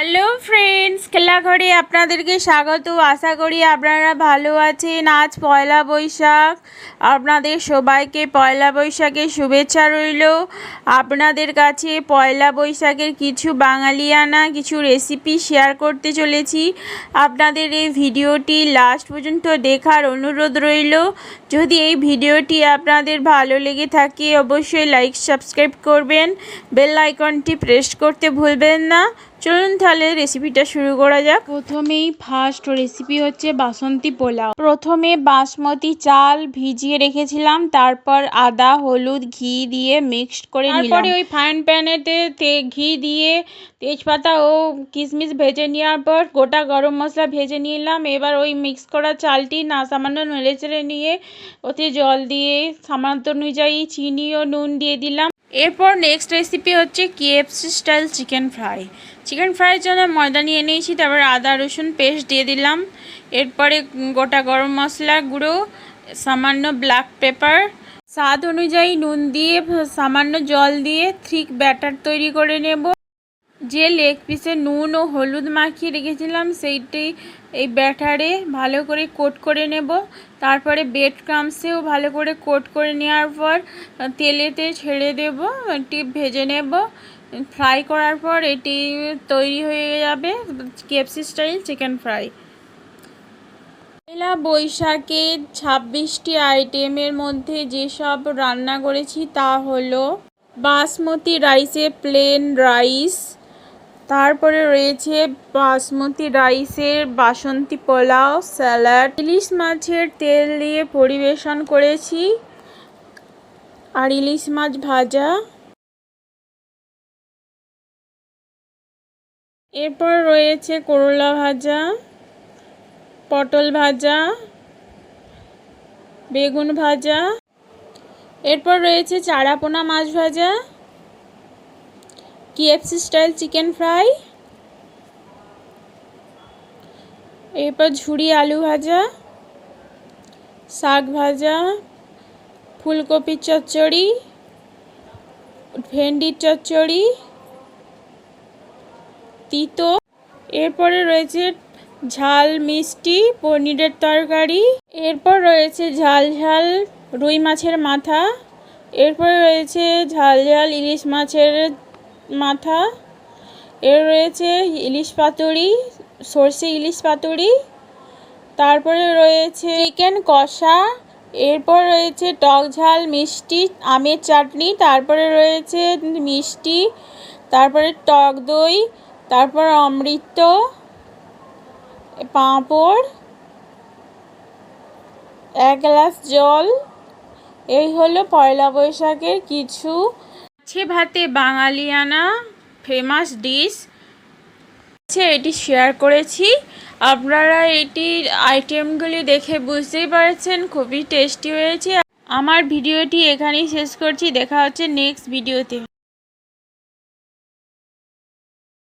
Hello friends খেলাঘরে আপনাদেরকে স্বাগত। আশা করি আপনারা ভালো আছেন। আজ পয়লা বৈশাখ। আপনাদের সবাইকে পয়লা বৈশাখের শুভেচ্ছা রইল। আপনাদের কাছে পয়লা বৈশাখের কিছু বাঙালিয়ানা, কিছু রেসিপি শেয়ার করতে চলেছি। আপনাদের এই ভিডিওটি লাস্ট পর্যন্ত দেখার অনুরোধ রইল। যদি এই ভিডিওটি আপনাদের ভালো লেগে থাকে, অবশ্যই লাইক সাবস্ক্রাইব করবেন। বেল আইকনটি প্রেস করতে ভুলবেন না। চলুন তাহলে রেসিপিটা শুরু করা যাক। প্রথমেই ফার্স্ট রেসিপি হচ্ছে বাসন্তী পোলাও। প্রথমে বাসমতি চাল ভিজিয়ে রেখেছিলাম তারপর আদা হলুদ ঘি দিয়ে মিক্সড করে তারপরে ওই ফাইন প্যানেতে তে ঘি দিয়ে তেজপাতা ও কিশমিশ ভেজে নেওয়ার পর গোটা গরম মশলা ভেজে নিলাম। এবার ওই মিক্স করা চালটি না সামান্য নেড়ে চেড়ে নিয়ে ওতে জল দিয়ে সামান্য অনুযায়ী চিনি ও নুন দিয়ে দিলাম। এরপর নেক্সট রেসিপি হচ্ছে KFC style chicken fry chicken ফ্রাইয়ের জন্য ময়দা নিয়ে নিয়েছি, তারপর আদা, রসুন পেস্ট দিয়ে দিলাম। এরপরে গোটা গরম মশলা গুঁড়ো, সামান্য ব্ল্যাক পেপার স্বাদ অনুযায়ী নুন দিয়ে সামান্য জল দিয়ে থিক ব্যাটার তৈরি করে নেব। যে লেগ পিসে নুন ও হলুদ মাখিয়ে রেখেছিলাম, সেইটি এই ব্যাটারে ভালো করে কোট করে নেব। তারপরে বেড ক্রামসেও ভালো করে কোট করে নেওয়ার পর, তেলেতে ছেড়ে দেব এটি ভেজে নেব। ফ্রাই করার পর এটি তৈরি হয়ে যাবে কেএফসি স্টাইল চিকেন ফ্রাই পয়লা বৈশাখে, ছাব্বিশটি আইটেমের মধ্যে যেসব রান্না করেছি তা হলো বাসমতি রাইসে প্লেন রাইস তারপরে রয়েছে বাসমতি রাইসের বাসন্তী পোলাও, স্যালাড, ইলিশ মাছের তেল দিয়ে পরিবেশন করেছি। আর ইলিশ মাছ ভাজা। এরপর রয়েছে করলা ভাজা, পটল ভাজা, বেগুন ভাজা। এরপর রয়েছে চারাপোনা মাছ ভাজা। কেএফসি স্টাইল চিকেন ফ্রাই এরপর ঝুড়ি আলু ভাজা, শাক ভাজা, ফুলকপির চচ্চড়ি, ভেন্ডির চচ্চড়ি, তিতো। এরপরে রয়েছে ঝাল মিষ্টি, পনিরের তরকারি। এরপর রয়েছে ঝাল ঝাল রুই মাছের মাথা। এরপরে রয়েছে ঝাল ঝাল ইলিশ মাছের মাথা, এর রয়েছে ইলিশ পাতুরি, সর্ষে ইলিশ পাতুরি, তারপরে রয়েছে চিকেন কষা, এরপর রয়েছে টক ঝাল, মিষ্টি, আমের চাটনি, তারপরে রয়েছে মিষ্টি, তারপরে টক দই, তারপর অমৃত, পাঁপড়, এক গ্লাস জল। এই হলো পয়লা বৈশাখের কিছু মাছে ভাতে বাঙালিয়ানা ফেমাস ডিশ আছে এটি শেয়ার করেছি। আপনারা এটির আইটেমগুলি দেখে বুঝতেই পারছেন, খুবই টেস্টি হয়েছে। আমার ভিডিওটি এখানেই শেষ করছি। দেখা হচ্ছে নেক্সট ভিডিওতে